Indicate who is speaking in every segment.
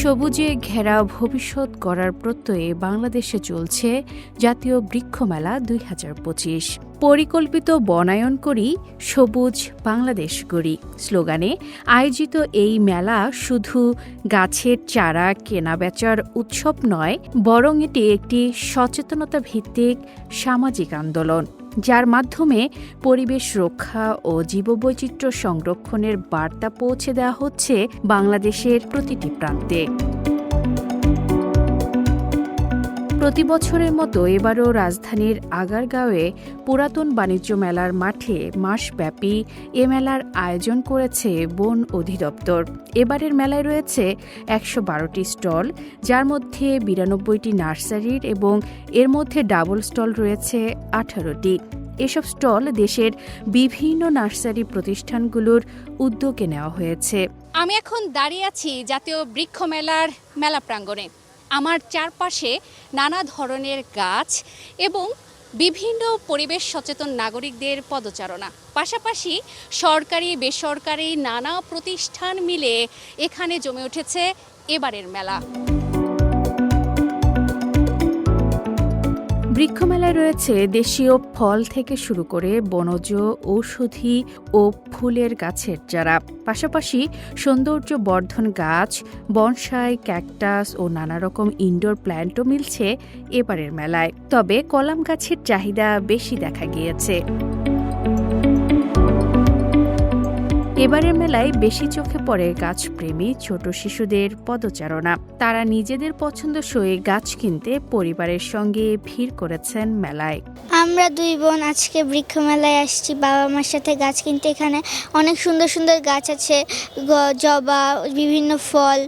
Speaker 1: সবুজে ঘেরা ভবিষ্যৎ গড়ার প্রত্যয়ে বাংলাদেশে চলছে জাতীয় বৃক্ষমেলা দুই হাজার পঁচিশ। পরিকল্পিত বনায়ন করি সবুজ বাংলাদেশ গড়ি। স্লোগানে, আয়োজিত এই মেলা শুধু গাছের চারা কেনাবেচার উৎসব নয়, বরং এটি একটি সচেতনতা ভিত্তিক সামাজিক আন্দোলন। যার মাধ্যমে পরিবেশ রক্ষা ও জীববৈচিত্র্য সংরক্ষণের বার্তা পৌঁছে দেওয়া হচ্ছে বাংলাদেশের প্রতিটি প্রান্তে। প্রতি বছরের মতো এবারও রাজধানীর আগারগাঁওয়ে পুরাতন বাণিজ্য মেলার মাঠে মাসব্যাপী এ মেলার আয়োজন করেছে বন অধিদপ্তর। এবারের মেলায় রয়েছে একশো বারোটি স্টল, যার মধ্যে বিরানব্বইটি নার্সারির এবং এর মধ্যে ডাবল স্টল রয়েছে আঠারোটি। এসব স্টল দেশের বিভিন্ন নার্সারি প্রতিষ্ঠানগুলোর উদ্যোগে নেওয়া হয়েছে।
Speaker 2: আমি এখন দাঁড়িয়ে আছি জাতীয় বৃক্ষ মেলার মেলা প্রাঙ্গণে। আমার চারপাশে নানা ধরনের গাছ এবং বিভিন্ন পরিবেশ সচেতন নাগরিকদের পদচারণা। পাশাপাশি সরকারি, বেসরকারি নানা প্রতিষ্ঠান মিলে এখানে জমে উঠেছে এবারের মেলা।
Speaker 1: বৃক্ষমেলায় রয়েছে দেশীয় ফল থেকে শুরু করে বনজ ঔষধি ও ফুলের গাছের চারা। পাশাপাশি সৌন্দর্য বর্ধন গাছ, বনসাই, ক্যাকটাস ও নানা রকম ইনডোর প্ল্যান্টও মিলছে এবারের মেলায়। তবে কলাম গাছের চাহিদা বেশি দেখা গিয়েছে। এবারের মেলায় বেশি চোখে পড়ে গাছপ্রেমী ছোট শিশুদের পদচারণা। তারা নিজেদের পছন্দ পছন্দসই গাছ কিনতে পরিবারের সঙ্গে ভিড় করেছেন মেলায়।
Speaker 3: আমরা দুই বোন আজকে বৃক্ষ মেলায় আসছি। বাবা মার সাথে গাছ কিনতে। এখানে অনেক সুন্দর সুন্দর গাছ আছে। জবা, বিভিন্ন ফল,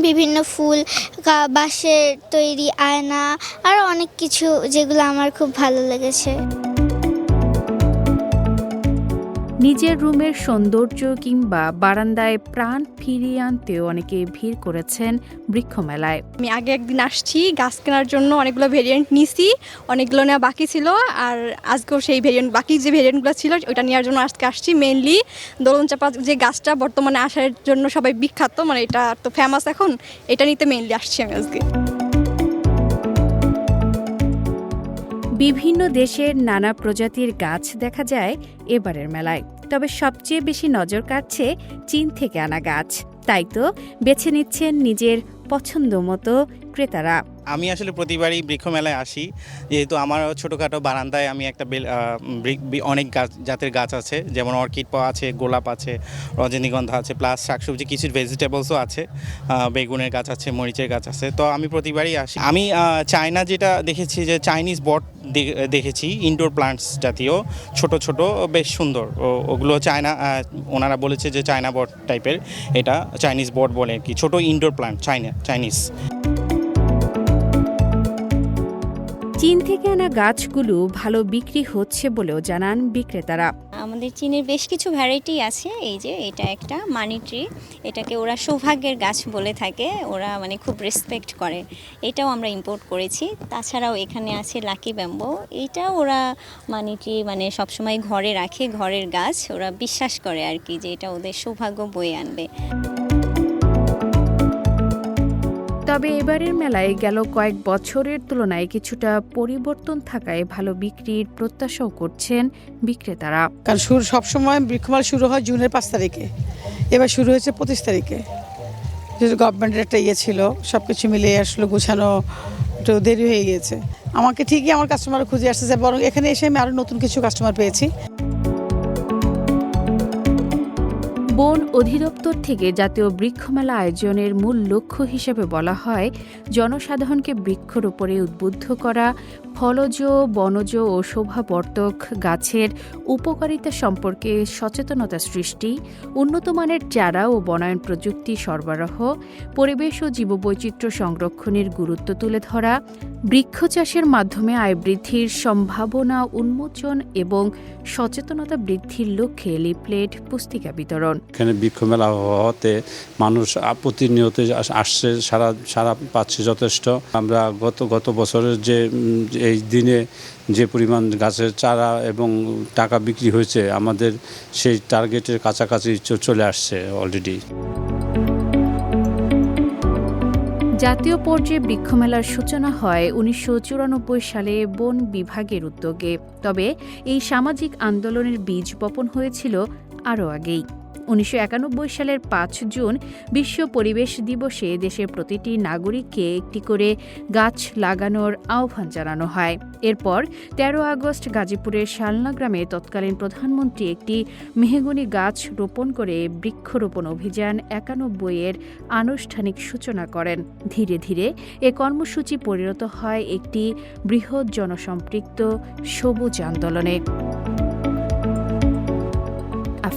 Speaker 3: বিভিন্ন ফুল বাঁশের তৈরি আয়না আরও অনেক কিছু যেগুলো আমার খুব ভালো লেগেছে।
Speaker 1: নিজের রুমের সৌন্দর্য কিংবা বারান্দায় প্রাণ ফিরিয়ে আনতেও অনেকে ভিড় করেছেন বৃক্ষমেলায়।
Speaker 4: আমি আগে একদিন আসছি গাছ কেনার জন্য অনেকগুলো ভেরিয়েন্ট নিছি অনেকগুলো নেওয়া বাকি ছিল আর আজকেও সেই ভেরিয়েন্ট বাকি যে ভেরিয়েন্টগুলো ছিল ওইটা নেওয়ার জন্য আজকে আসছি মেনলি দোলন চাপা যে গাছটা বর্তমানে আসার জন্য সবাই বিখ্যাত মানে এটা তো ফেমাস এখন এটা নিতে মেনলি আসছি আমি আজকে।
Speaker 1: বিভিন্ন দেশের নানা প্রজাতির গাছ দেখা যায় এবারের মেলায়। তবে সবচেয়ে বেশি নজর কাটছে চীন থেকে আনা গাছ। তাই তো বেছে নিচ্ছেন নিজের পছন্দ মতো ক্রেতারা
Speaker 5: আমি আসলে প্রতিবারই বৃক্ষ মেলায় আসি। যেহেতু আমার ছোটোখাটো বারান্দায় আমি একটা অনেক গাছ, জাতের গাছ আছে। যেমন অর্কিড পাওয়া আছে, গোলাপ আছে, রজনীগন্ধা আছে, প্লাস শাকসবজি, কিছু ভেজিটেবলসও আছে। বেগুনের গাছ আছে, মরিচের গাছ আছে। তো আমি প্রতিবারই আসি। আমি চায়না যেটা দেখেছি যে চাইনিজ বট দেখেছি, ইনডোর প্লান্টস জাতীয়, ছোট ছোট, বেশ সুন্দর। ওগুলো চায়না ওনারা বলেছে যে চায়না বট টাইপের, এটা চাইনিজ বট বলে আর কি। ছোট ইনডোর প্লান্ট, চাইনা, চাইনিজ।
Speaker 1: চীন থেকে আনা গাছগুলো ভালো বিক্রি হচ্ছে বলেও জানান বিক্রেতারা।
Speaker 6: আমাদের চীনের বেশ কিছু ভ্যারাইটি আছে, এই যে এটা একটা মানি ট্রি এটাকে ওরা সৌভাগ্যের গাছ বলে থাকে, ওরা মানে খুব রেসপেক্ট করে। এটাও আমরা ইম্পোর্ট করেছি, তাছাড়াও এখানে আছে লাকি ব্যাম্বো এইটাও ওরা মানি ট্রি মানে সবসময় ঘরে রাখে, ঘরের গাছ, ওরা বিশ্বাস করে আর কি যে এটা ওদের সৌভাগ্য বয়ে আনবে।
Speaker 1: তবে এবারের মেলায় গেল কয়েক বছরের তুলনায় কিছুটা পরিবর্তন থাকায় ভালো বিক্রির প্রত্যাশাও করছেন বিক্রেতারা।
Speaker 7: কারণ শুরু সবসময় বৃক্ষমেলা শুরু হয় জুনের পাঁচ তারিখে। এবার শুরু হয়েছে পঁচিশ তারিখে। যেহেতু গভর্নমেন্টের একটা ইয়ে ছিল সব কিছু মিলিয়ে আসলে গুছানো একটু দেরি হয়ে গিয়েছে। আমাকে ঠিকই আমার কাস্টমার খুঁজে আসতেছে বরং এখানে এসে আমি আরও নতুন কিছু কাস্টমার পেয়েছি।
Speaker 1: বন অধিদপ্তর থেকে জাতীয় বৃক্ষমেলা আয়োজনের মূল লক্ষ্য হিসেবে বলা হয়, জনসাধারণকে বৃক্ষরোপণে উদ্বুদ্ধ করা, ফলজ, বনজ ও শোভাবর্ধক গাছের উপকারিতা সম্পর্কে সচেতনতা সৃষ্টি, উন্নত মানের চারা ও বনায়ন প্রযুক্তি সরবরাহ, পরিবেশ ও জীববৈচিত্র্য সংরক্ষণের গুরুত্ব তুলে ধরা, বৃক্ষ চাষের মাধ্যমে আয় বৃদ্ধির সম্ভাবনা উন্মোচন এবং সচেতনতা বৃদ্ধির লক্ষ্যে লিফলেট, পুস্তিকা বিতরণ।
Speaker 8: বৃক্ষমেলা হওয়াতে মানুষ প্রতিনিয়ত আসছে, সারা সারা পাচ্ছে যথেষ্ট। আমরা গত গত বছরের যে এই দিনে যে পরিমাণ গাছের চারা এবং টাকা বিক্রি হয়েছে, আমাদের সেই টার্গেটের কাছাকাছি চলে আসছে অলরেডি
Speaker 1: জাতীয় পর্যায়ে বৃক্ষমেলার সূচনা হয় উনিশশো চুরানব্বই সালে বন বিভাগের উদ্যোগে। তবে এই সামাজিক আন্দোলনের বীজ বপন হয়েছিল আরও আগেই। উনিশশো একানব্বই সালের পাঁচ জুন বিশ্ব পরিবেশ দিবসে দেশের প্রতিটি নাগরিককে একটি করে গাছ লাগানোর আহ্বান জানানো হয়। এরপর তেরো আগস্ট গাজীপুরের শালনা গ্রামে তৎকালীন প্রধানমন্ত্রী একটি মেহগনি গাছ রোপণ করে বৃক্ষরোপণ অভিযান একানব্বই এর আনুষ্ঠানিক সূচনা করেন। ধীরে ধীরে এ কর্মসূচি পরিণত হয় একটি বৃহৎ জনসম্পৃক্ত সবুজ আন্দোলনে।